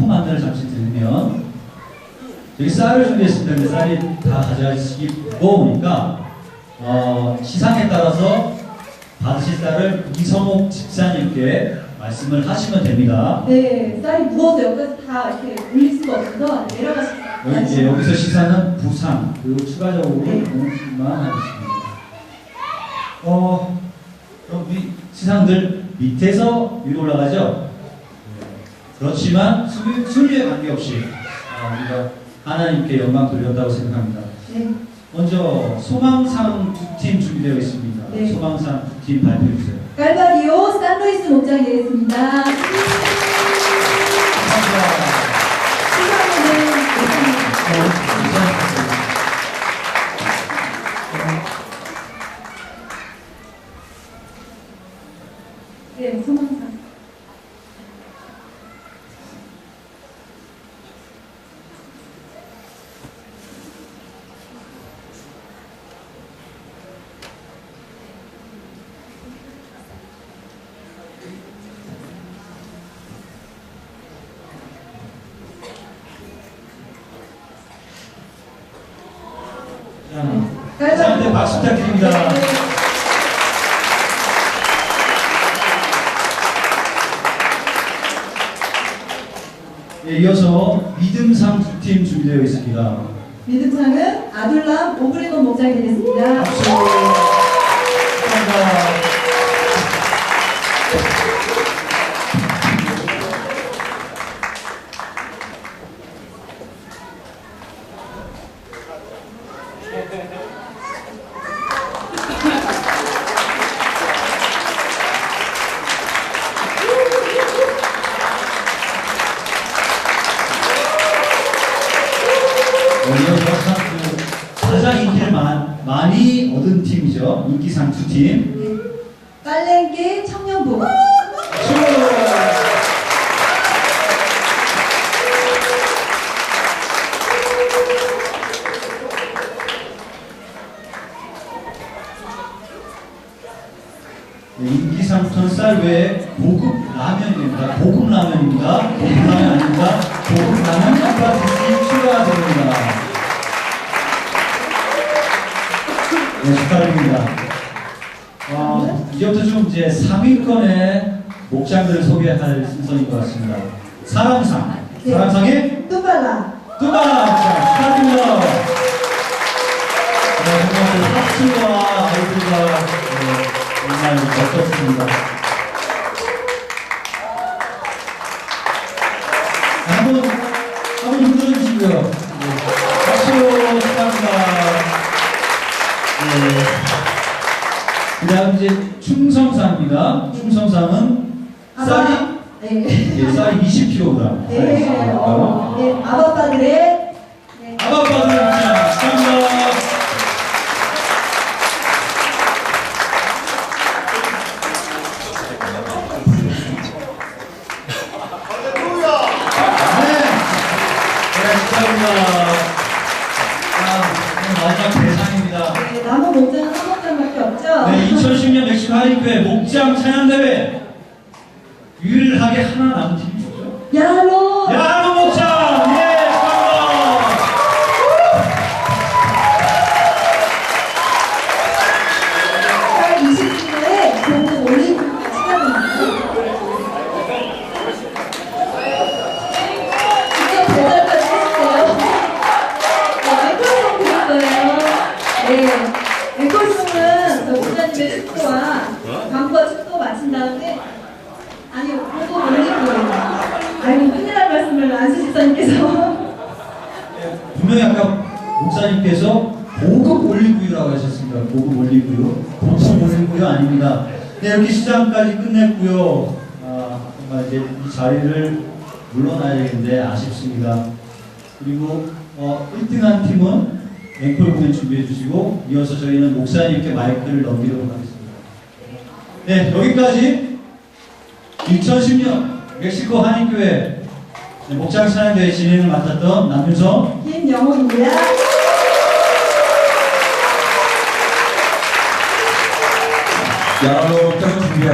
상품 안내를 잠시 드리면 여기 쌀을 준비했습니다. 근데 쌀이 다 가져가시기 무거우니까 어, 시상에 따라서 받으실 쌀을 이성옥 집사님께 말씀을 하시면 됩니다. 네, 쌀이 무거워서 여기까지 다 이렇게 올릴 수가 없어서 내려가시 여기 이제 여기서 시상은 부상 그리고 추가적으로 네. 공지만 하겠습니다. 어, 그럼 우리 시상들 밑에서 위로 올라가죠? 그렇지만 순위, 순위에 관계없이 아, 우리가 하나님께 영광 돌렸다고 생각합니다. 네, 먼저 소망상 두 팀 준비되어 있습니다. 네. 소망상 두 팀 발표해 주세요. 깔바디오 산루이스 목장이 되겠습니다. 감사합니다. 네, 소망상. 자, 시상대 박수 부탁드립니다. 네. 네, 이어서 믿음상 두 팀 준비되어 있습니다. 믿음상은 아둘람 오브리논 목장이 되겠습니다. 박수. 감사합니다. 인기를 많- 많이 얻은 팀이죠. 인기상 두 팀. 네. 빨랭게 청년부. 네, 인기상품 쌀 외에 고급 라면입니다. 고급 네, 축하드립니다. 어, 이제부터 좀 이제 상위권의 목장들을 소개할 순서인 것 같습니다. 사랑상. 네. 사랑상의 뚜발라. 목장 축하드립니다. 네, 정말 그 학수와 아이들과 네, 정말 멋졌습니다. 그 다음 이제 충성상입니다. 충성상은 쌀이 네. 네, 쌀이 20kg. 네. 어, 네. 아바빠들의 네. 아바빠들 목장 찬양대회 유일하게 하나 남은 팀이 뭐죠? 야로. 마친 다음에 아니 고급 올리브예요. 아이고 큰일 날 말씀을 안수 집사님께서 분명히 아까 목사님께서 고급 올리브유라고 하셨습니다. 고급 올리브유. 보통 올리브유 아닙니다. 네, 이렇게 시장까지 끝냈고요. 아, 정말 이제 이 자리를 물러나야겠는데 아쉽습니다. 그리고 어, 1등한 팀은 앵콜 공연 준비해 주시고 이어서 저희는 목사님께 마이크를 넘기도록 하겠습니다. 네, 여기까지 2010년 멕시코 한인교회 네, 목장 찬양대회 진행을 맡았던 남윤성 김영옥입니다. 야로